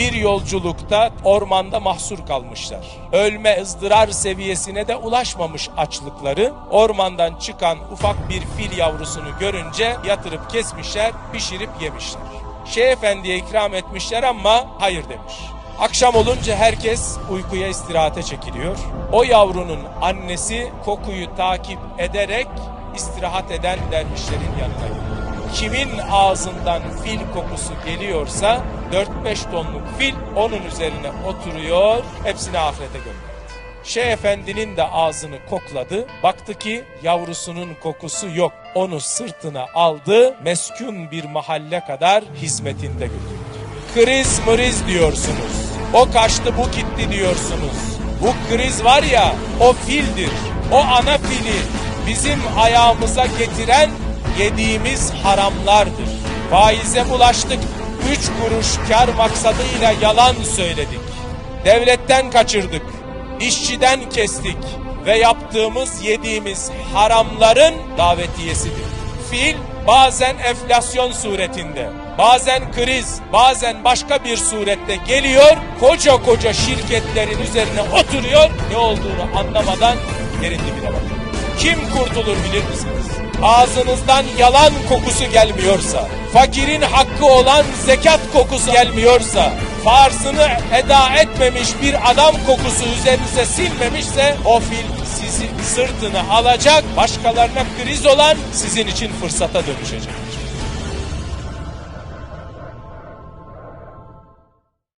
bir yolculukta ormanda mahsur kalmışlar. Ölme ızdırar seviyesine de ulaşmamış açlıkları. Ormandan çıkan ufak bir fil yavrusunu görünce yatırıp kesmişler, pişirip yemişler. Şeyh Efendi'ye ikram etmişler ama hayır demiş. Akşam olunca herkes uykuya istirahate çekiliyor. O yavrunun annesi kokuyu takip ederek istirahat eden dervişlerin yanına gidiyor. Kimin ağzından fil kokusu geliyorsa 4-5 tonluk fil onun üzerine oturuyor, hepsini ahirete gönderdi. Şeyh Efendi'nin de ağzını kokladı. Baktı ki yavrusunun kokusu yok. Onu sırtına aldı. Meskun bir mahalle kadar hizmetinde götürdü. Kriz mriz diyorsunuz. O kaçtı bu gitti diyorsunuz. Bu kriz var ya o fildir. O ana fili bizim ayağımıza getiren yediğimiz haramlardır. Faize bulaştık. Üç kuruş kar maksadıyla yalan söyledik. Devletten kaçırdık. işçiden kestik. Ve yaptığımız yediğimiz haramların davetiyesidir. Fil bazen enflasyon suretinde, bazen kriz, bazen başka bir surette geliyor, koca koca şirketlerin üzerine oturuyor, ne olduğunu anlamadan yerin dibine bakıyor. Kim kurtulur bilir misiniz? Ağzınızdan yalan kokusu gelmiyorsa, fakirin hakkı olan zekat kokusu gelmiyorsa, farzını eda etmemiş bir adam kokusu üzerinize silmemişse o fil sizi sırtını alacak, başkalarına kriz olan sizin için fırsata dönüşecek.